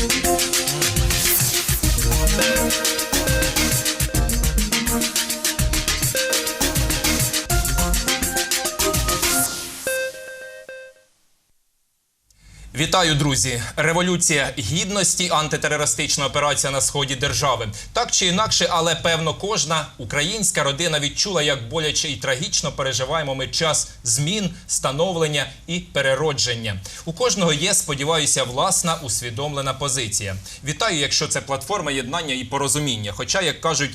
Thank you. Вітаю, друзі! Революція гідності, антитерористична операція на сході держави. Так чи інакше, але певно, кожна українська родина відчула, як боляче і трагічно переживаємо ми час змін, становлення і переродження. У кожного є, сподіваюся, власна усвідомлена позиція. Вітаю, якщо це платформа єднання і порозуміння. Хоча, як кажуть.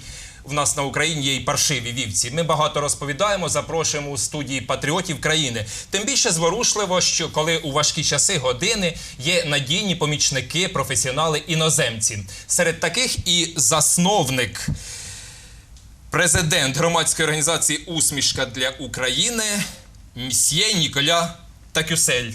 В нас на Україні є і паршиві вівці. Ми багато розповідаємо, запрошуємо у студії патріотів країни. Тим більше зворушливо, що коли у важкі часи години є надійні помічники, професіонали, іноземці. Серед таких і засновник, президент громадської організації Усмішка для України мсьє Ніколя Такюсель.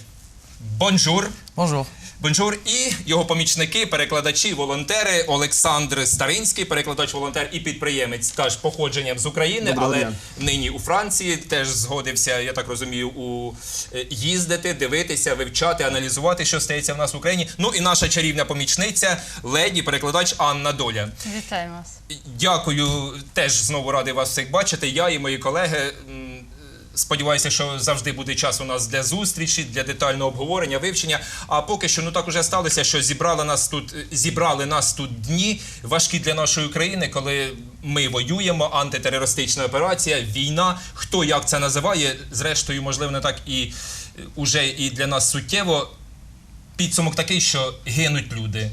Бонжур. Bonjour. Бонжур і його помічники, перекладачі, волонтери Олександр Старинський, перекладач, волонтер і підприємець, теж походженням з України, Доброго але дня. нині у Франції теж згодився, я так розумію, у е, їздити, дивитися, вивчати, аналізувати, що стається в нас в Україні. Ну і наша чарівна помічниця, леді, перекладач Анна Доля. Вітаю вас. Дякую, теж знову радий вас всіх бачити. Я і мої колеги. Сподіваюся, що завжди буде час у нас для зустрічі, для детального обговорення, вивчення. А поки що ну так уже сталося, що зібрали нас тут, зібрали нас тут дні важкі для нашої країни, коли ми воюємо, антитерористична операція, війна. Хто як це називає? Зрештою, можливо, не так і е, уже і для нас суттєво. Підсумок такий, що гинуть люди.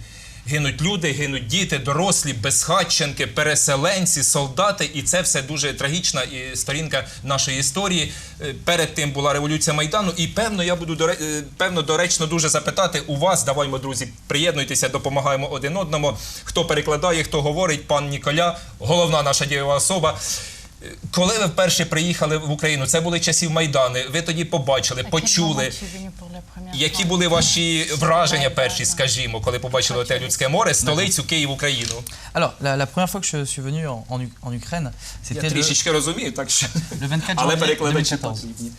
Гинуть люди, гинуть діти, дорослі, безхатченки, переселенці, солдати, і це все дуже трагічна і сторінка нашої історії. Е, Перед тим була революція майдану, і певно, я буду е, певно доречно дуже запитати у вас. Даваймо, друзі, приєднуйтеся, допомагаємо один одному. Хто перекладає, хто говорить, пан Ніколя, головна наша дієва особа. Коли ви вперше приїхали в Україну, це були часів Майдану. Ви тоді побачили, почули. Які були ваші враження перші, скажімо, коли побачили те людське море, столицю Київ, Україну? Alors, la, la première fois que je suis venu en, en, en Ukraine, Я c'était le, трішечки розумію, так що le 24 але janvier перекладачі 2014. потрібні.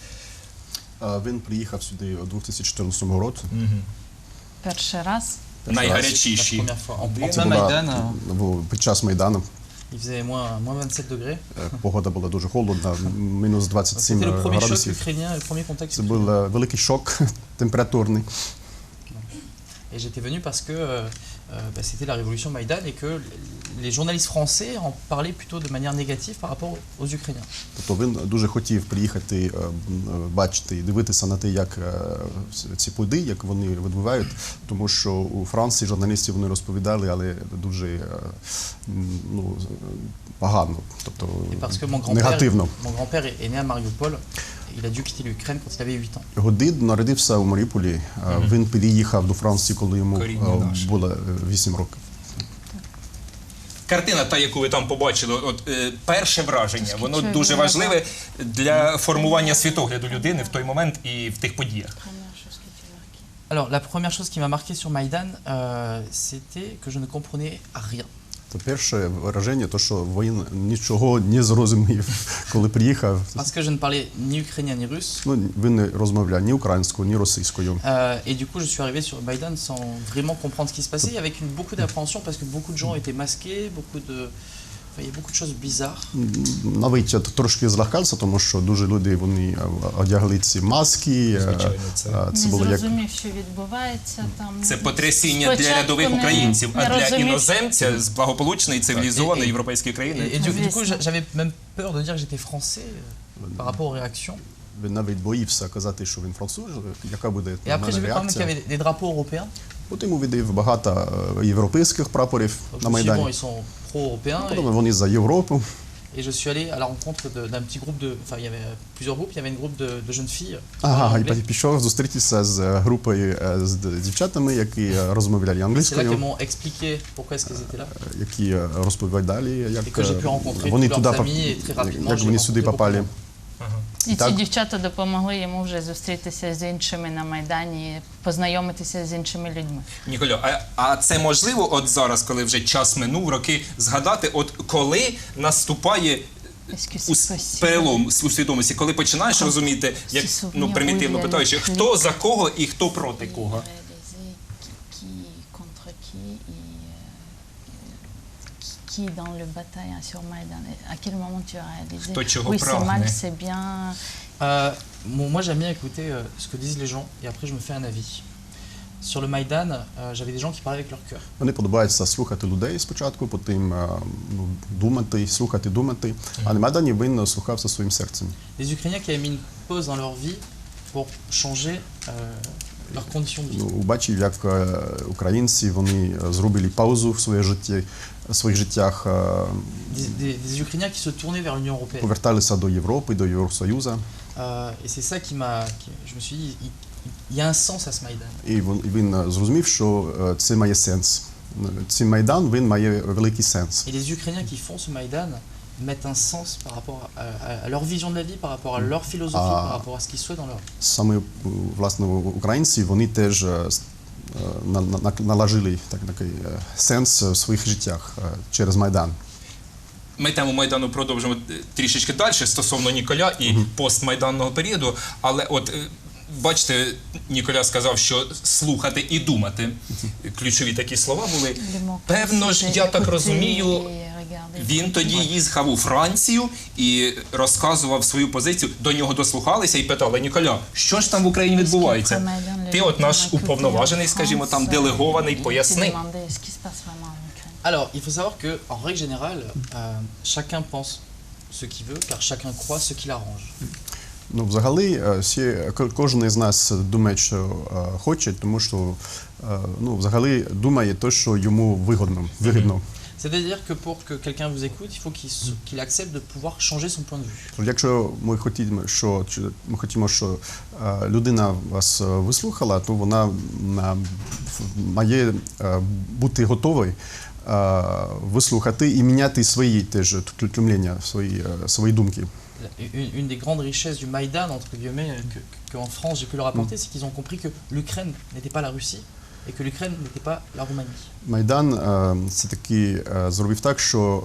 Він приїхав сюди у 2014 році. Перший раз. Maïdan, euh, під час Майдану. Il faisait moins, moins 27 degrés. Е, Погода була дуже холодна, мінус 27 C'était le premier choc градусів. ukrainien, le premier contact Це ukrainien. був е, великий шок температурний. Et j'étais venu parce que euh, euh, bah, c'était la révolution Maïdan et que les journalistes français en parlaient plutôt de manière négative par rapport aux Ukrainiens. Тобто він дуже хотів приїхати, е, е, бачити і дивитися на те, як е, ці події, як вони відбувають, тому що у Франції журналістів вони розповідали, але дуже ну, погано, тобто Et parce que mon grand-père негативно. mon grand-père est né à Mariupol, il a dû quitter l'Ukraine quand il avait 8 ans. Годин народився у Маріуполі. Він переїхав до Франції, коли йому було 8 років. Картина, та яку ви там побачили, от е, перше враження, воно дуже важливе для формування світогляду людини в той момент і в тих подіях. Alors, la première chose qui m'a marqué sur Maïdan, euh, c'était que je ne comprenais rien. То перше враження, то що він нічого не зрозумів, коли приїхав. Parce que je ne parlais ni ukrainien ni russe. Ну, він не розмовляв ні українською, ні російською. Euh, et du coup, je suis arrivé sur Biden sans vraiment comprendre ce qui se passait, avec une, beaucoup d'appréhension parce que beaucoup de gens étaient masqués, beaucoup de... a beaucoup de choses bizarres. Навіть я трошки злякався, тому що дуже люди вони е, одягли ці маски. е, Звичайно, це- е, це не було як зрозумів, що відбувається там. Це потрясіння для Спочатку рядових не- українців, а не для розумів, іноземця з благополучної цивілізованої І- і- європейської Et, країни. et du, du coup, j'a- j'avais même peur de dire que j'étais français euh, par rapport aux réactions. він навіть боївся казати, що він француз, яка буде Et на après, j'ai мене vu quand même qu'il y реакція. avait des drapeaux européens. Потім йому віддав багато е, європейських прапорів на Майдані. Потім вони за Європу. et je suis allé à la rencontre d'un petit groupe de... Enfin, il y avait plusieurs groupes. Il y avait une groupe de, de jeunes filles. Ага, і пішов зустрітися з е, групою е, з дівчатами, які е, розмовляли C'est là qu'ils m'ont expliqué pourquoi est-ce qu'elles étaient là. які е, розповідали, як Et que j'ai pu е, rencontrer вони туди як вони сюди попали. De так? І ці дівчата допомогли йому вже зустрітися з іншими на Майдані, познайомитися з іншими людьми. Ніколю, а, а це можливо, от зараз, коли вже час минув, роки, згадати, от коли наступає у перелом у свідомості, коли починаєш розуміти, як ну примітивно питаючи, хто за кого і хто проти кого. qui, qui dans le bataille hein, sur Maïdan Et À quel moment tu as réalisé Хто чого Oui, c'est прагне. mal, c'est bien. Euh, bon, moi, j'aime bien écouter euh, ce que disent les gens et après, je me fais un avis. Sur le Maïdan, euh, j'avais des gens qui parlaient avec leur cœur. Мені подобається слухати людей спочатку, потім е, ну, думати, слухати, думати. А на Майдані він слухався своїм серцем. Des Ukrainiens qui avaient mis une pause dans leur vie pour changer euh, leurs conditions de vie. Ну, бачив, як е, українці вони е, зробили паузу в своїй житті, в своїх життях, е, Des, Ukrainiens qui se tournaient vers l'Union européenne. поверталися до Європи, до Євросоюзу. Euh, et c'est ça qui m'a. je me suis dit, il, y a un sens à ce Maïdan. І він, і е, зрозумів, що е, це має сенс. Цей майдан він має великий сенс. Et les Ukrainiens qui font ce Maïdan mettent un sens par rapport à, à- à leur vision de la vie, par rapport à leur philosophie, Ah. par rapport à ce qu'ils souhaitent dans leur vie. Саме е, власне українці вони теж е, е, наложили так, такий е, сенс в своїх життях е, через майдан. Ми тему Майдану продовжимо е, трішечки далі стосовно Ніколя і постмайданного періоду. Але от е, бачите, Ніколя сказав, що слухати і думати. Ключові такі слова були. Певно ж, я так розумію. Він тоді їхав у Францію і розказував свою позицію. До нього дослухалися і питали Ніколя, що ж там в Україні відбувається? Ти, от наш уповноважений, скажімо, там делегований, поясни. Alors, il faut savoir que, en règle générale, euh, chacun pense ce qu'il veut, car chacun croit ce qui l'arrange. Ну, взагалі, е, всі, кожен із нас думає, що е, хоче, тому що е, ну, взагалі думає те, що йому вигодно. вигідно. C'est-à-dire que pour que quelqu'un vous écoute, il faut qu'il se- qu'il accepte de pouvoir changer son point de vue. Тож Якщо ми хотімо, що чи ми хотімо, що е, людина вас е, вислухала, то вона м, має е, бути готовою е, вислухати і міняти свої теж тлумлення, свої, е, свої думки. Une, une des grandes richesses du Maïdan, entre guillemets, que- que- qu'en France j'ai pu leur apporter, c'est qu'ils ont compris que l'Ukraine n'était pas la Russie et que l'Ukraine n'était pas la Roumanie. Майдан е, це таки е, зробив так, що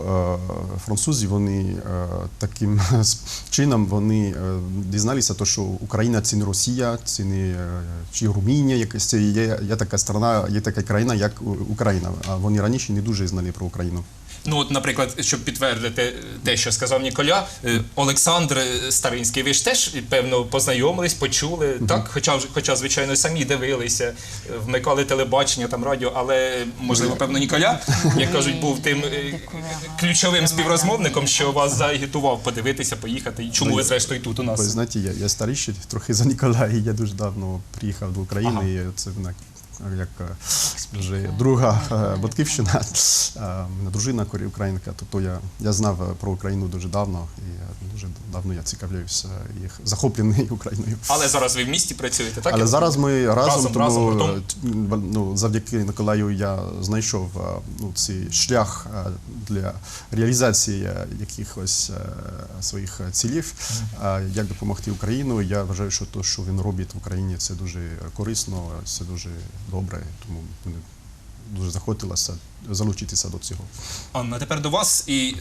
е, французи вони е, таким чином вони е, дізналися, то, що Україна це не Росія, це не е, чи Румунія, це є, є така страна, є така країна, як Україна. А вони раніше не дуже знали про Україну. Ну, от, наприклад, щоб підтвердити те, що сказав Ніколя, е, Олександр е, Старинський, ви ж теж, певно, познайомились, почули, так? Хоча, хоча, звичайно, самі дивилися, е, вмикали телебачення, там радіо, але, можливо, певно, Ніколя, як кажуть, був тим е, ключовим співрозмовником, що вас заагітував подивитися, поїхати. І чому ви, зрештою, тут у Ви нас? знаєте, я, я старіший трохи за Ніколая, я дуже давно приїхав до України, Ага. і це вона як е, вже друга е, батьківщина, е, мене дружина українка, тобто я, я знав про Україну дуже давно, і дуже давно я цікавлюся їх захоплений Україною. Але зараз ви в місті працюєте, так? Але зараз ми разом, Разом, тому разом, ну, завдяки Николаю я знайшов ну, цей шлях для реалізації якихось своїх цілів, як допомогти Україну. Я вважаю, що те, що він робить в Україні, це дуже корисно, це дуже добре, тому мені дуже захотілося залучитися до цього. Анна, тепер до вас і.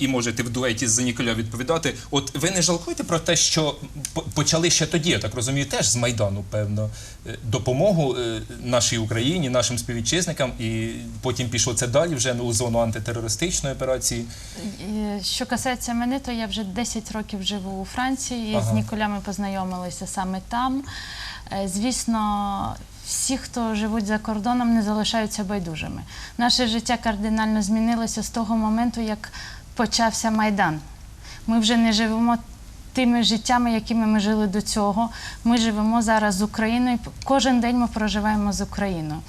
І можете в дуеті з Ніколя відповідати. От ви не жалкуєте про те, що почали ще тоді, я так розумію, теж з Майдану, певно, е, допомогу е, нашій Україні, нашим співвітчизникам, і потім пішло це далі вже ну, у зону антитерористичної операції. Що касається мене, то я вже 10 років живу у Франції. Ага. З Ніколями познайомилися саме там. Е, Звісно, всі, хто живуть за кордоном, не залишаються байдужими. Наше життя кардинально змінилося з того моменту, як почався Майдан. Ми вже не живемо тими життями, якими ми жили до цього. Ми живемо зараз з Україною. Кожен день ми проживаємо з Україною.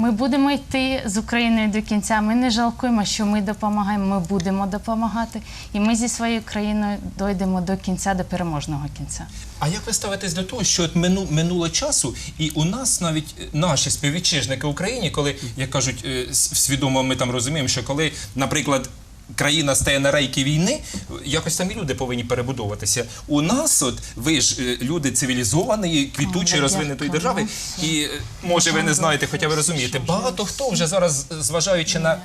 Ми будемо йти з Україною до кінця. Ми не жалкуємо, що ми допомагаємо. Ми будемо допомагати, і ми зі своєю країною дойдемо до кінця, до переможного кінця. А як ви ставитесь до того, що от мину, минуло часу, і у нас навіть е, наші співвітчизники в Україні, коли, як кажуть, е, свідомо ми там розуміємо, що коли, наприклад, країна стає на рейки війни, якось самі люди повинні перебудовуватися. У нас, от ви ж е, люди цивілізованої, квітучої, розвинутої держави, і е, може ви не знаєте, хоча ви розумієте, багато хто вже зараз, зважаючи на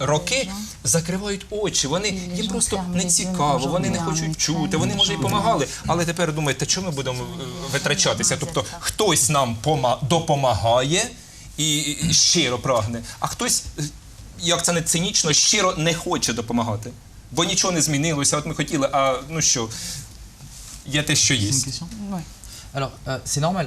роки, закривають очі. Вони їм просто не цікаво, вони не хочуть чути, вони може і допомагали. Але тепер думають, та чому ми будемо е, витрачатися? Тобто хтось нам допомагає. і щиро прагне, а хтось, е, як це не цинічно, щиро не хоче допомагати. Бо нічого не змінилося. От ми хотіли, а ну що, є те, що є. Alors, euh, c'est normal.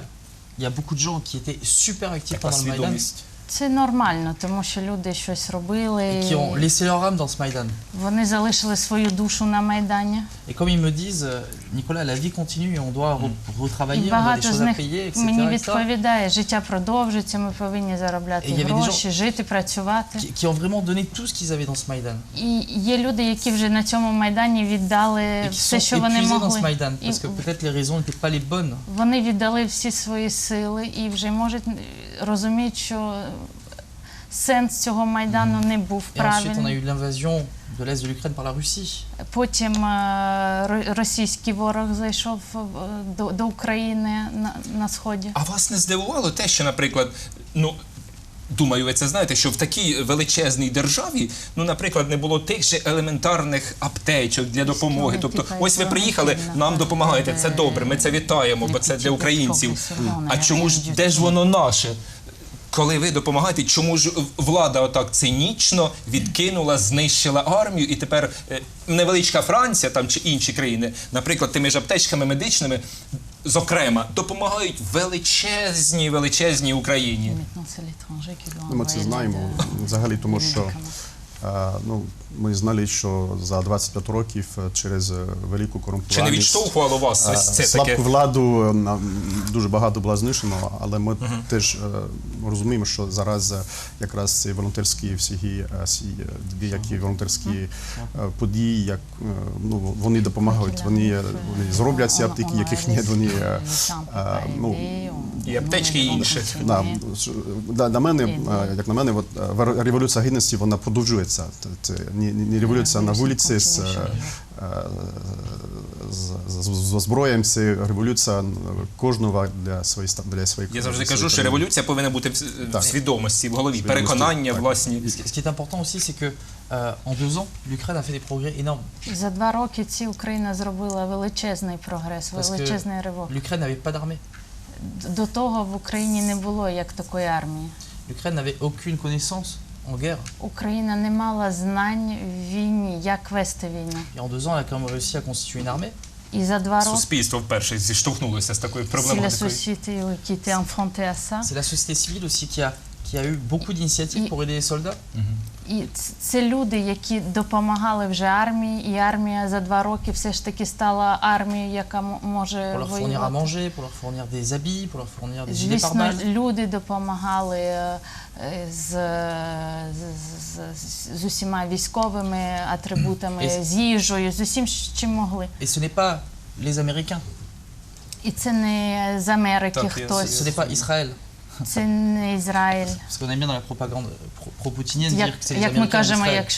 Il y a beaucoup de gens qui étaient super actifs Така pendant le Maïdan свідомість. Це нормально, тому що люди щось робили. et qui ont laissé leur âme dans ce Maïdan. Вони залишили свою душу на Майдані. Et comme ils me disent, euh, Nicolas, la vie continue et on doit re- І retravailler, on a des багато choses з à них payer, мені etc. відповідає, життя продовжується, ми повинні заробляти гроші, жити, працювати. Qui, qui ont vraiment donné tout ce qu'ils avaient dans ce Maïdan. І є люди, які вже на цьому майдані віддали все, що вони épuisés dans ce могли. Maïdan. І Parce que peut-être les raisons n'étaient pas les bonnes. вони віддали всі свої сили і вже можуть е, розуміти, що сенс цього майдану не був правильний. de l'Est de l'Ukraine par la Russie. Потім е, ро- російський ворог зайшов е, до, до України на, на сході. А вас не здивувало те, що, наприклад, ну. Думаю, ви це знаєте, що в такій величезній державі, ну, наприклад, не було тих же елементарних аптечок для допомоги. Тобто, ось ви приїхали, нам допомагаєте. Це добре, ми це вітаємо, бо це для українців. А чому ж де ж воно наше? Коли ви допомагаєте, чому ж влада отак цинічно відкинула, знищила армію, і тепер е, невеличка Франція там чи інші країни, наприклад, тими ж аптечками медичними, зокрема, допомагають величезній, величезній Україні. Ну, Ми це знаємо взагалі, тому що ну, ми знали, що за 25 років е, через е, велику Чи не відштовхувало вас ось це Е, Слабку таке? владу е, дуже багато було знищено, але ми теж е, розуміємо, що зараз е, якраз ці волонтерські всі е, е, дві які волонтерські е, події, як е, ну вони допомагають. Вони, е, вони зроблять ці аптеки, яких ні, вони е, е, ну І аптечки, і інше. Да, на мене, е, як на мене, от, е, революція гідності вона продовжується. Це не, не революція на вулиці з, е, е, з, з, з озброєм, це революція кожного для своєї для своєї Я завжди кажу, що революція повинна бути в, в свідомості, в голові, переконання власні. Ce qui- est important aussi, c'est que euh, en deux ans, l'Ukraine a fait des progrès énormes. За два роки ці Україна зробила величезний прогрес, величезний ривок. l'Ukraine n'avait pas d'armée. До того в Україні не було як такої армії. L'Ukraine n'avait aucune connaissance. Україна не мала знань в війні, як вести війну. Et en deux ans, elle a quand même réussi à constituer une armée. І за два роки Суспільство вперше зіштовхнулося з такою c'est la société oui, qui était enfrontée à ça. C'est la société civile aussi qui a, qui a eu beaucoup d'initiatives Et- pour aider les soldats. І це люди, які допомагали вже армії, і армія за два роки все ж таки стала армією, яка може Pour leur fournir à воювати. manger, pour leur fournir des habits, pour leur fournir des gilets Звісно, люди допомагали е, з, з, з, з усіма військовими атрибутами, І- з їжею, з усім, чим могли. Et ce n'est pas les Américains, І це не з Америки Так, ce хтось, n'est pas Israël. Це. Parce qu'on aime bien dans la propagande pro- pro-poutinienne dire que c'est les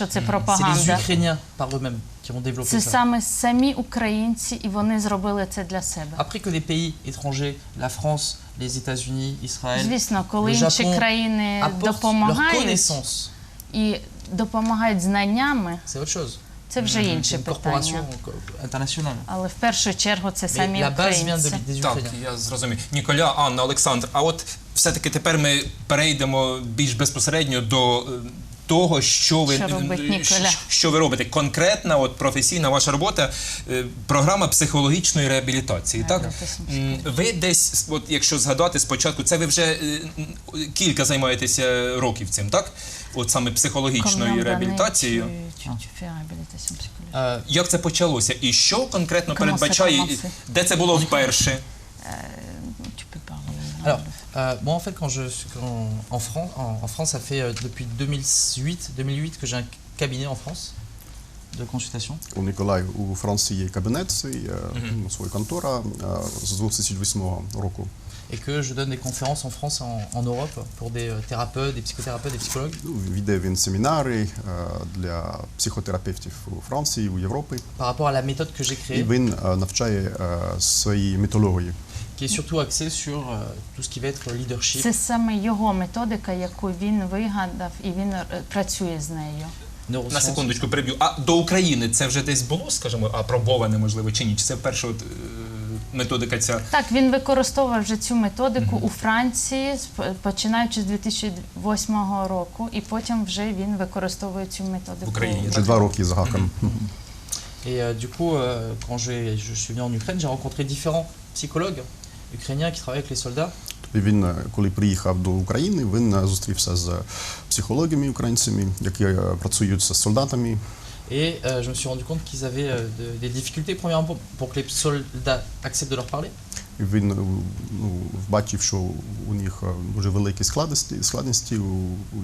це les. Ukrainiens par eux-mêmes qui ont développé Це саме самі українці, і вони зробили це для себе. Après que des pays étrangers, la France, les États-Unis, Israël, Звісно, коли інші країни допомагають і допомагають знаннями, c'est autre chose. Це вже інше питання. Але в першу чергу це самі українці. Так, я зрозумів. Ніколя, Анна, Олександр. А от все-таки тепер ми перейдемо більш безпосередньо до е, того, що ви, Що робить що ви робите. Конкретна, от професійна ваша робота, е, програма психологічної реабілітації. Так? Ви десь, от якщо згадати спочатку, це ви вже е, кілька займаєтеся років цим, так? От саме психологічною реабілітацією. Як це почалося? І що конкретно передбачає? Де це було вперше? Alors, euh, moi en fait, quand je suis quand- en, France, en, en France, ça fait euh, depuis 2008, 2008 que j'ai un cabinet en France de consultation. У Ніколаю у Франції є кабінет, свій, е, ну, своя контора е, з 2008 року. Et que je donne des conférences en France et en, en Europe pour des euh, thérapeutes, des psychothérapeutes, des psychologues Ну, Веде він семінари е, для психотерапевтів у Франції, у Європі. par rapport à la méthode que j'ai І créée, він е, навчає е, своїй методології. Qui est surtout axée sur euh, tout ce qui va être leadership, Це саме його методика, яку він вигадав, і він е, працює з нею. На neurosciences. секундочку переб'ю. А до України це вже десь було, скажімо, апробоване, можливо, чи ні? Чи це вперше от, е, методика ця. Так, він використовував вже цю методику у Франції, сп- починаючи з 2008 року, і потім вже він використовує цю методику В Україні, Вже два роки з гаком. Et euh, du coup, euh, quand j'ai- je suis venu en Ukraine, j'ai rencontré différents psychologues ukrainiens qui travaillent avec les soldats. Він, е, коли приїхав до України, він е, зустрівся з психологами українцями, які е, працюють з солдатами. Et euh, je me suis rendu compte qu'ils avaient euh, de- des difficultés, premièrement, pour, pour que les soldats acceptent de leur parler. Він е, ну, бачив, що у них е, дуже великі складності, складності у,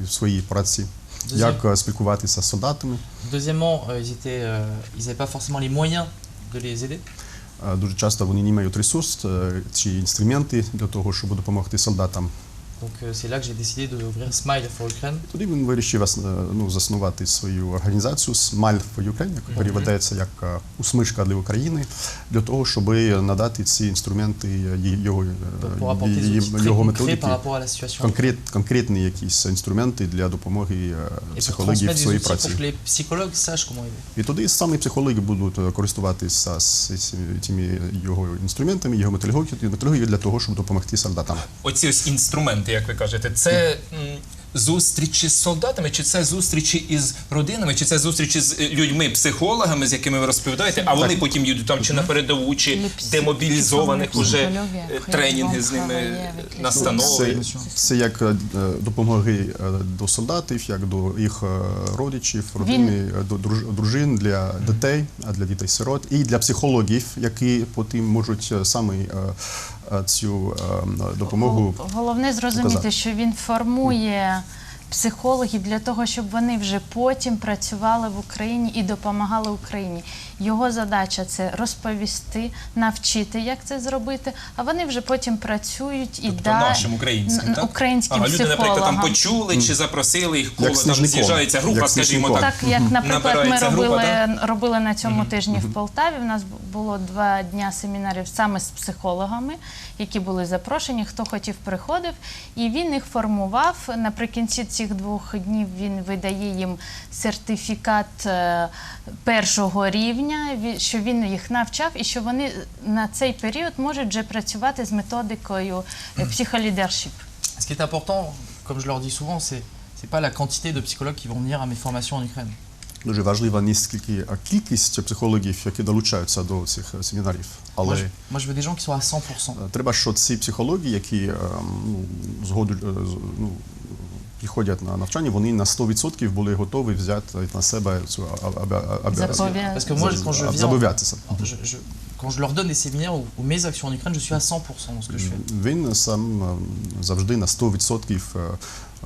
у своїй праці. Deuxième- Як е, спілкуватися з солдатами. Deuxièmement, euh, ils étaient, euh, ils n'avaient pas forcément les moyens de les aider. Е, Дуже часто вони не мають ресурс е, чи інструменти для того, щоб допомогти солдатам. Donc euh, c'est là que j'ai décidé d'ouvrir Smile for Ukraine. Тоді він вирішив ну, заснувати свою організацію Smile for Ukraine, яка переведеться як е, усмішка для України, для того, щоб надати ці інструменти е, його, е, Pour apporter des її- його методики, par rapport à la situation. конкрет, конкретні якісь інструменти для допомоги психології в своїй праці. pour que les psychologues sachent comment aider. І тоді самі психологи будуть користуватися з цими- його інструментами, його методологією для того, щоб допомогти солдатам. Оці ось інструменти, як ви кажете, це зустрічі з солдатами, чи це зустрічі із родинами, чи це зустрічі з е, людьми, психологами, з якими ви розповідаєте, а вони потім їдуть там чи на передову, чи демобілізованих уже е, тренінги з ними, travailler настанови. Це, це як е, допомоги е, до солдатів, як до їх е, родичів, родини, е, до друж- дружин, для дітей, а для дітей сирот, і для психологів, які потім можуть е, саме е, е, цю е, допомогу. Головне зрозуміти, показати. що він формує психологів для того, щоб вони вже потім працювали в Україні і допомагали Україні. Його задача це розповісти, навчити, як це зробити, а вони вже потім працюють і Тобто да- нашим українським, так? українським ага, люди, наприклад, там почули чи запросили їх коло, там з'їжджається група, Як скажімо так. Так, як, наприклад, ми Набирається група, робили, робили на цьому тижні в Полтаві. У нас було два дня семінарів саме з психологами, які були запрошені. Хто хотів, приходив, і він їх формував. Наприкінці цих двох днів він видає їм сертифікат е, першого рівня, що він їх навчав, і що вони на цей період можуть вже працювати з методикою е, психолідершіп. Ce qui est important, comme je leur dis souvent, c'est c'est pas la quantité de psychologues qui vont venir à mes formations en Ukraine. Дуже важлива не скільки а кількість психологів, які долучаються до цих семінарів, але je, moi, je veux des gens qui sont à 100%. Е, Треба, що ці психологи, які е, ну, згоду, е, ну, приходять на навчання, вони на 100% були готові взяти на себе цю зобов'язатися. quand je leur donne des séminaires ou, ou mes actions en Ukraine, je suis à 100% dans ce que je fais. Він сам е, завжди на 100%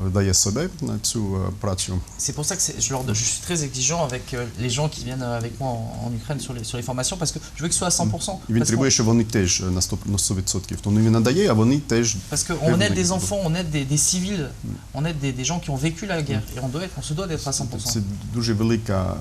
дає себе на цю е, працю. C'est pour ça que je, leur, je suis très exigeant avec euh, les gens qui viennent euh, avec moi en, en Ukraine sur les, sur les formations parce que je veux qu'ils soient à 100%. І він требує, qu'on щоб вони теж на 100%. На 100%. Тому він надає, а вони теж parce que on peuvent aide des enfants, on aide des, des civils, on aide des, des gens qui ont vécu la guerre et on, doit être, on se doit d'être à 100%. Це дуже велика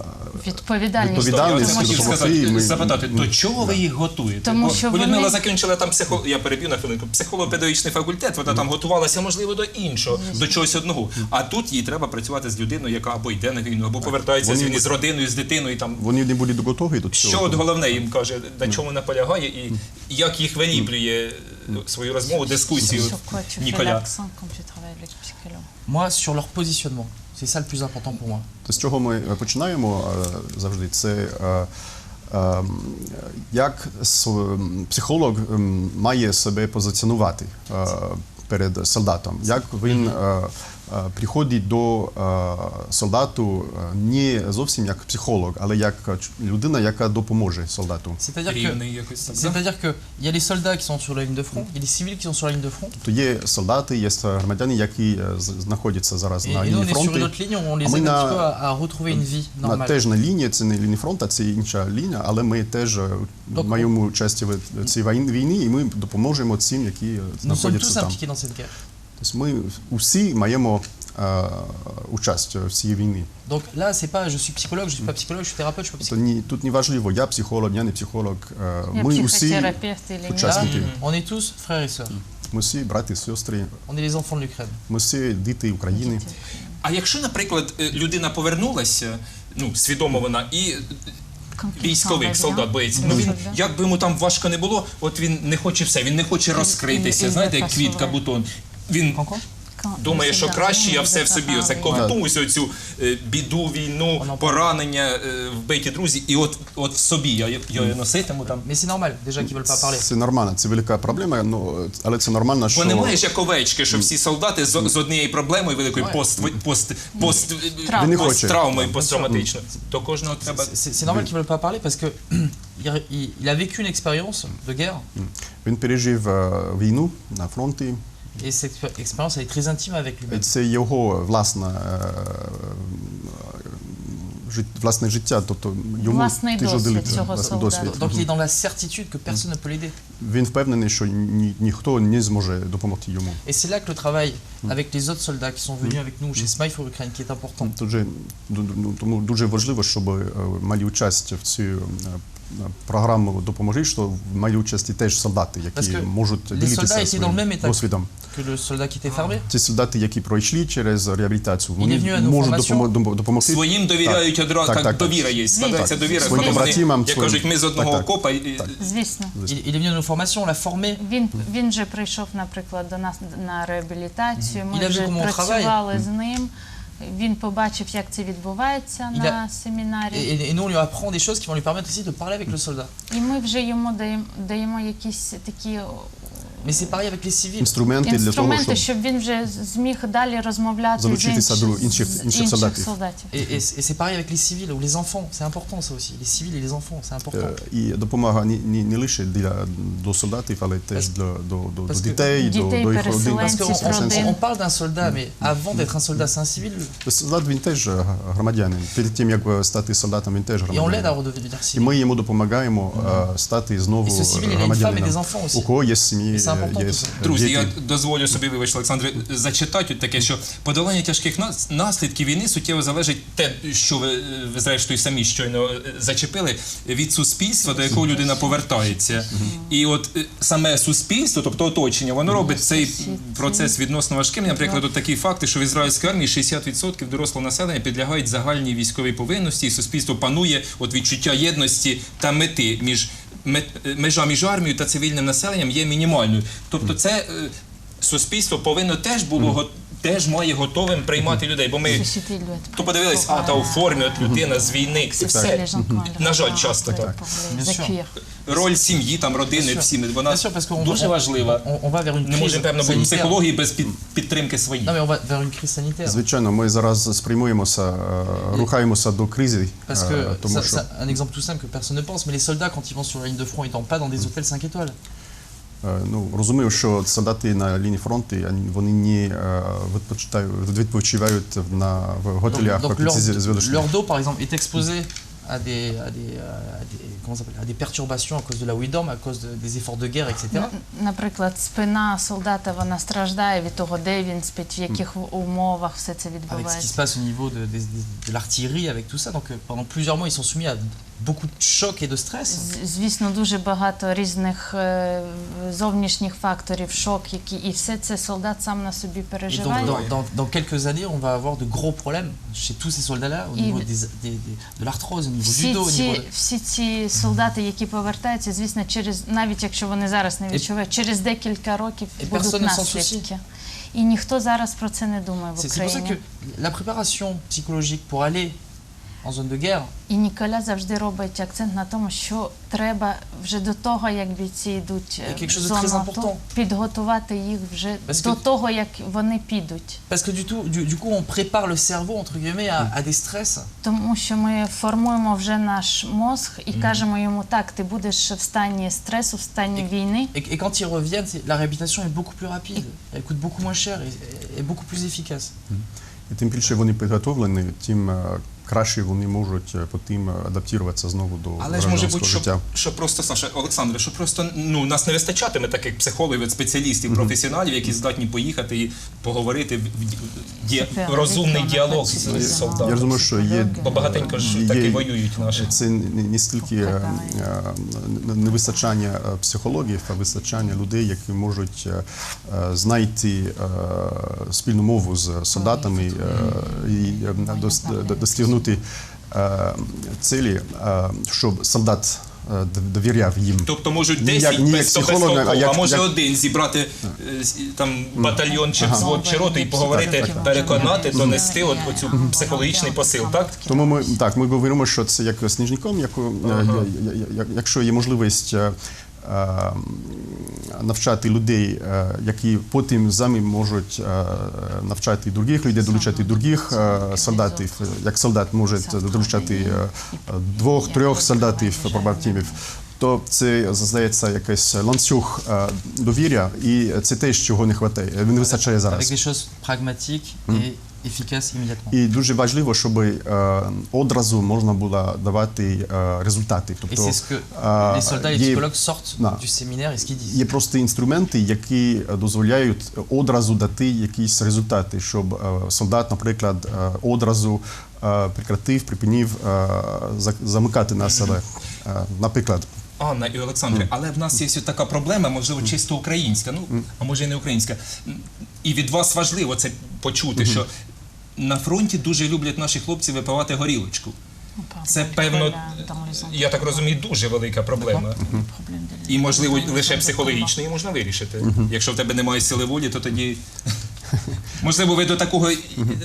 Відповідальність. Відповідальність, Я хотів сказати, ми- запитати, до чого ви їх готуєте? Тому що бо Людмила вони- закінчила там психо... я переб'ю на хвилинку, психолого-педагогічний факультет, вона там готувалася, можливо, до іншого, до чогось одного. А тут їй треба працювати з людиною, яка або йде на війну, або повертається з війни з родиною, з дитиною. Там вони не будуть готові до цього. що от головне їм каже, на чому наполягає, і як їх виліплює е, свою розмову, дискусію Ніколя. Moi, sur leur positionnement, c'est ça le plus important pour moi. З чого ми е, починаємо е, завжди, це як психолог має себе позиціонувати перед солдатом, як він е, приходить до е, солдату е, не зовсім як психолог, але як е, людина, яка допоможе солдату. C'est-à-dire que? C'est-à-dire y a les soldats qui sont sur la ligne de front, il y a les civils qui sont sur la ligne de front. То є солдати, є громадяни, які е, знаходяться зараз на лінії фронту. autre ligne, on les А ми aide на- à, retrouver une vie normale. теж на лінії, це не лінія фронту, це інша лінія, але ми теж е, Тобто- маємо участь в цій війні, і ми допоможемо цим, які е, знаходяться там. Тобто ми усі маємо е, участь в цій війні. Donc là, c'est pas je suis psychologue, je suis pas psychologue, je suis thérapeute, je suis pas Тобто psychologue. ні, тут не важливо, я психолог, я не психолог. е, Ми усі, учасники. on est tous frères et sœurs. ми всі брати, сестри, On est les enfants de l'Ukraine. ми всі діти України. А якщо, наприклад, е, людина повернулася, ну свідомо вона, і військових солдат боїться. Ну він як би йому там важко не було, от він не хоче все, він не хоче розкритися. Знаєте, як квітка, бутон. Він думає, що краще я все в собі. Оце ковтну ось цю е, біду, війну, поранення, е, вбиті друзі, і от, от в собі я, я його носитиму там. Mais c'est normal déjà qu'ils veulent pas parler. Це нормально, це велика проблема, ну, але це нормально, що... Бо немає ж як овечки, що всі солдати з, з однією проблемою великою пост, пост, пост, Він не хоче. посттравмою, посттравматичною. До кожного треба. C'est c'est normal qu'ils veulent pas parler parce que il, il- il a vécu une expérience de guerre Він пережив е, війну на фронті, et cette expé- expérience elle est très intime avec і lui-même. це його власне, е, жит- власне життя, тобто йому Власний ти ж досвід ділиться, цього власний солдата. досвід. Donc il est dans la certitude que personne ne peut l'aider. Він впевнений, що ні, ніхто не зможе допомогти йому. Et c'est là que le travail avec les autres soldats qui sont venus avec nous chez Smile for Ukraine qui est important. Дуже, ду- ду- ну, тому дуже важливо, щоб е, мали участь в цю е, програму «Допоможи», що мали участь теж солдати, Parce які que можуть les soldats ділитися étaient dans le même своїм état досвідом. Que le soldat qui était fermé. Ті солдати, які пройшли через реабілітацію, вони можуть допомо- допомогти. Своїм довіряють Так, одразу, так, так, так, довіра є, складається Так. довіра, Своїм коли вони, побратимам, як своїм- кажуть, ми з одного Так, так. окопа. і- Звісно. Il, il est venu à nos formations, on l'a formé. Він, він же прийшов, наприклад, до нас на реабілітацію. Ми вже кому працювали з ним. Він побачив, як це відбувається на на- семінарі. Et, et- et nous, on lui apprend des choses qui vont lui permettre aussi de parler avec le soldat. І ми вже йому даємо, даємо якісь такі о, Mais c'est pareil avec les civils. Інструменти для того, щоб щоб він вже зміг далі розмовляти з, Залучитися інших, до інших- інших солдатів. солдатів. Et, et et c'est pareil avec les civils ou les enfants. C'est important ça aussi. Les civils et les enfants, c'est important. Е, І допомога не, не, не лише для до солдатів, але теж для до, до, до parce que дітей, до, дітей, до їх родин. Parce qu'on on, parle d'un soldat, mais avant d'être un soldat, c'est un civil. Солдат він теж е, громадянин. Перед тим як стати солдатом, він теж Et on l'aide à громадянин. redevenir І civil. ми йому допомагаємо е, стати знову І ce civil, il a une femme et громадянином. enfants aussi. У кого є сім'ї, important є. Друзі, діти. я дозволю собі, вибачте, Олександре, зачитати таке, що подолання тяжких наслідків війни суттєво залежить те, що ви, е, ви зрештою самі щойно е, зачепили, від суспільства, до якого людина повертається. І от е, саме суспільство, тобто оточення, воно робить цей процес відносно важким. Наприклад, от такі факти, що в ізраїльській армії 60% дорослого населення підлягають загальній військовій повинності, і суспільство панує от відчуття єдності та мети між межа між армією та цивільним населенням є мінімальною. Тобто, це е, суспільство повинно теж було теж має готовим приймати людей. Бо ми то подивились, а та у формі от людина з війни. Все На жаль, часто так. Роль сім'ї, там родини, всі вона дуже важлива. Не можемо певно бути психології без під, підтримки своїх. Звичайно, ми зараз спрямуємося, е, рухаємося до кризи, е, тому що un exemple tout simple que personne ne pense, mais les soldats, quand ils vont sur la ligne de front, ils dorment pas dans des hôtels 5 étoiles. е, ну, розумію, що солдати на лінії фронту ані- вони не е, відпочитають, відпочивають на в Donc, готелях donc в leur, зв'язку. leur dos, par exemple, est exposé à des, à des, à des, comment ça s'appelle, à des perturbations à cause de là où ils dorment, à cause de- des efforts de guerre, etc. Н- Наприклад, спина солдата вона страждає від того, де він спить, в яких в- умовах все це Avec ce qui se відбувається. passe au niveau de, des- des- de l'artillerie, avec tout ça. Donc euh, pendant plusieurs mois, ils sont soumis à beaucoup de chocs et de stress. З- Звісно, дуже багато різних е, зовнішніх факторів, шок, які і все це солдат сам на собі Et donc, переживає. dans, dans- dans quelques années, on va avoir de gros problèmes chez tous ces soldats-là, au Il- niveau des, des- des- de l'arthrose, au niveau du Всі dos, au niveau ці, de- всі ці солдати, які повертаються, звісно, через навіть якщо вони зараз не відчувають, через декілька років І будуть наслідки. І ніхто зараз про це не думає в C'est c'est pour ça Україні. que la préparation psychologique pour aller en zone de guerre, І Ніколя завжди робить акцент на тому, що треба вже до того, як бійці йдуть е, Quelque chose в de зону très АТО, підготувати їх вже Parce до que- того, як вони підуть. parce que du, tout, du, du coup, on prépare le cerveau, entre guillemets, à, à des stress. Тому що ми формуємо вже наш мозг і кажемо йому так, ти будеш в стані стресу, в стані війни. Et, et quand ils reviennent, la réhabilitation est beaucoup plus rapide, elle coûte beaucoup moins cher et, et beaucoup plus efficace. І тим більше вони підготовлені, тим е, краще вони можуть е, потім е, адаптуватися знову до Але ж може бути, що, що просто Саша Олександре, що просто ну нас не вистачатиме таких психологів, спеціалістів, професіоналів, які здатні поїхати і поговорити в- в ді- Супер, розумний діалог з це солдатом. Я розумію, що є Бо багатенько ж Є- таки воюють наші. Це не, не стільки е, не вистачання психологів, а вистачання людей, які можуть знайти спільну мову з солдатами і дос- до- достигнути е, цілі, е, щоб солдат е, довіряв їм. Тобто можуть Ніяк- 10 ніяк без, без психолога, а як- а може як- один зібрати там батальйон чи взвод чи роту і поговорити, Так, так. переконати, донести от оцю психологічний посил, так? Тому ми так ми говоримо, що це як сніжником, яку, е, я- я- я- якщо є можливість. Е, е, Навчати людей, е, які потім самі можуть е, навчати других людей, долучати других е, солдатів. Як солдат може долучати двох-трьох солдатів побратимів, то це здається якийсь ланцюг довір'я, і це те, чого не вистачає. Не вистачає Avec зараз. des choses pragmatiques et efficaces immédiatement. І дуже важливо, щоб е, одразу можна було давати е, результати. Тобто е, les soldats є, psychologues sortent du séminaire et ce qu'ils disent. є просто інструменти, які дозволяють одразу дати якісь результати, щоб е, солдат, наприклад, е, одразу е, прекратив, припинив е, за- замикати на себе. Е, Наприклад, Анна і Олександре, але в нас є ось така проблема, можливо, чисто українська, ну а може і не українська. І від вас важливо це почути, що на фронті дуже люблять наші хлопці випивати горілочку. Це певно, я так розумію, дуже велика проблема. І можливо лише психологічно її можна вирішити. Якщо в тебе немає сили волі, то тоді. Можливо, ви до такого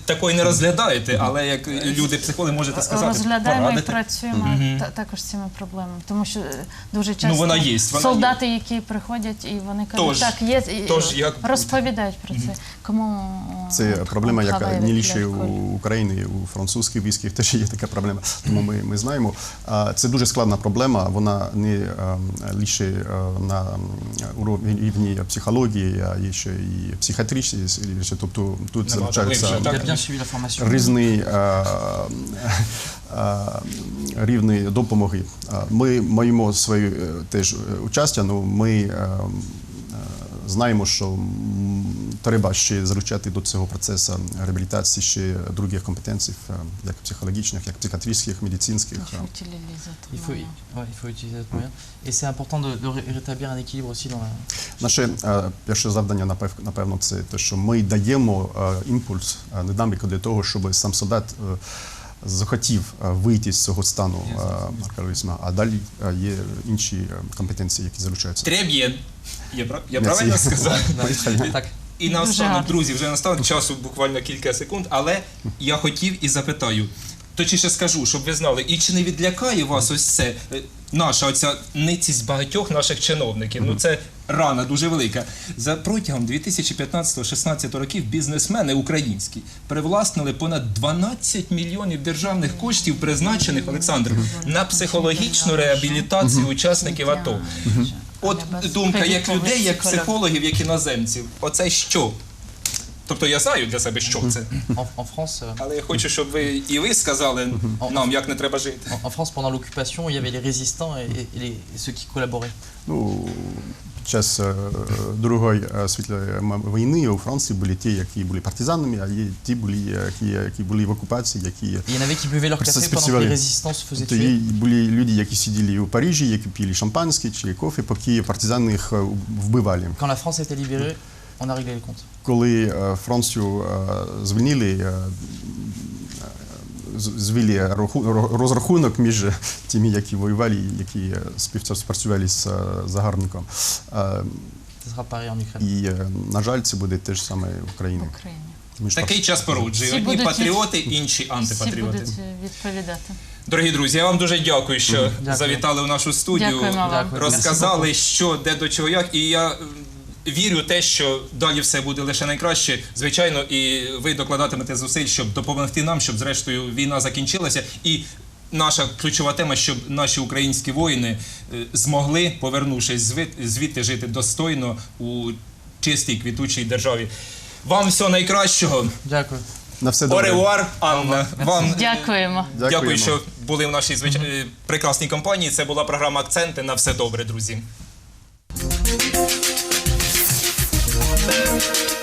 такої не розглядаєте, але як люди психологи можете сказати, Розглядаємо і порадити. працюємо та- також з цими проблемами, тому що е, дуже часто Ну, вона є, вона солдати, які приходять, і вони кажуть, Тож- так, є, і тож як- розповідають про це. Кому е, Це проблема, яка не avec лише l'alcool. у Україні, у французьких військах теж є така проблема. Тому ми, ми знаємо. А, Це дуже складна проблема. Вона не ем, лише е, на ем, уровні рівні психології, а є ще і психіатричні, тобто тут залучаються е, е, рівні допомоги. Ми маємо своє е, теж участь, участя, але ми е, е, знаємо, що треба ще залучати до цього процесу реабілітації ще других компетенцій, е, як психологічних, як психіатричних, медицинських. Il faut ouais, il faut utiliser ce moyen. Et c'est important de, de rétablir un équilibre aussi dans la. Наше е, перше завдання, напев- напевно, це те, що ми даємо е, імпульс, динаміку для того, щоб сам солдат захотів вийти з цього стану алкоголізму, а далі є інші компетенції, які залучаються. Треб'єн. Я, я правильно сказав? Так. І Дуже наостанок, гарно. друзі, вже настав часу буквально кілька секунд, але я хотів і запитаю. Точніше скажу, щоб ви знали, і чи не відлякає вас ось це е, наша оця ницість багатьох наших чиновників? Ну це рана дуже велика. За протягом 2015-16 років бізнесмени українські привласнили понад 12 мільйонів державних коштів, призначених Олександр на психологічну реабілітацію учасників АТО. От думка як людей, як психологів, як іноземців. Оце що? Тобто я знаю для себе, що це. Euh, Але я хочу, щоб ви і ви сказали нам, як не треба жити. en, France, pendant l'occupation, il y avait les résistants et, et les- ceux qui collaboraient. Ну, час е, Другої е, світлої війни у Франції були ті, які були партизанами, а є ті, були, які, які були в окупації, які faisaient Тобто були люди, які сиділи у Парижі, які пили шампанське чи кофе, поки партизани їх е, вбивали. Était libérée, on a réglé les comptes. Коли е, Францію е, звільнили, е, звели раху- ро- розрахунок між тими, які воювали, і які співпра- співпрацювали з загарбником. І, е, на жаль, це буде те ж саме в Україні. Такий час породжує. Одні патріоти, інші Всі антипатріоти. будуть е, відповідати. Дорогі друзі, я вам дуже дякую, що Дякую. завітали в нашу студію. Дякую. Розказали, що де до чого як. І я вірю в те, що далі все буде лише найкраще. Звичайно, і ви докладатимете зусиль, щоб допомогти нам, щоб зрештою війна закінчилася. І наша ключова тема, щоб наші українські воїни е, змогли, повернувшись звідти, жити достойно у чистій квітучій державі. Вам всього найкращого. Дякую. На все добре. Оревуар, Анна. Вам Дякуємо. Дякую, що були в нашій звич... е, прекрасній компанії. Це була програма Акценти на все добре, друзі. Thank you.